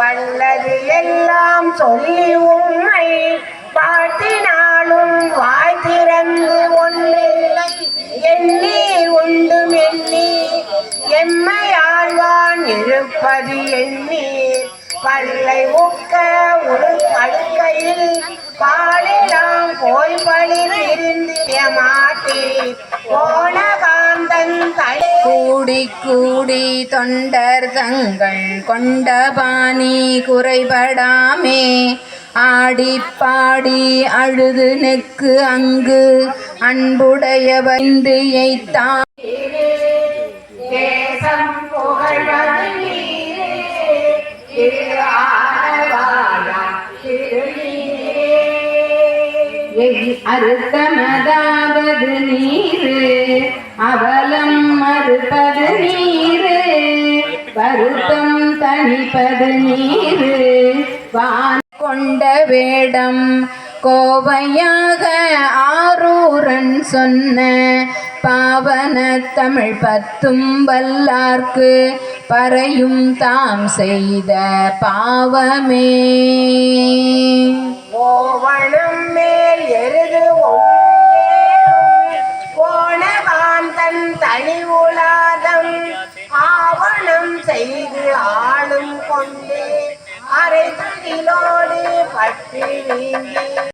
வல்லது எல்லாம் சொல்லி உண்மை பாட்டினாலும் வாய் திறந்து ஒன்றில்லை எண்ணி உண்டும் எண்ணி எம்மையாழ்வான் இருப்பது எண்ணி பல்லை ஒக்க ஒரு படுக்கையில் பாலெல்லாம் போய் பழி திரிந்திய மாட்டேன் கூடி கூடி தொண்டர் தங்கள் கொண்ட பாணி குறைபடாமே. ஆடி பாடி அழுது நெக்கு அங்கு அன்புடைய வந்து எய்த்தான் அறுத்தமதாவது நீரு வருத்தம் தனிப்பது நீரு. வான் கொண்ட வேடம் கோவையாக ஆரூரன் சொன்ன பாவன தமிழ் பத்தும் வல்லார்க்கு பறையும் தாம் செய்த பாவமே. செய்து ஆளும் கொண்டே அரை துகிலோடு பற்றி நீங்கி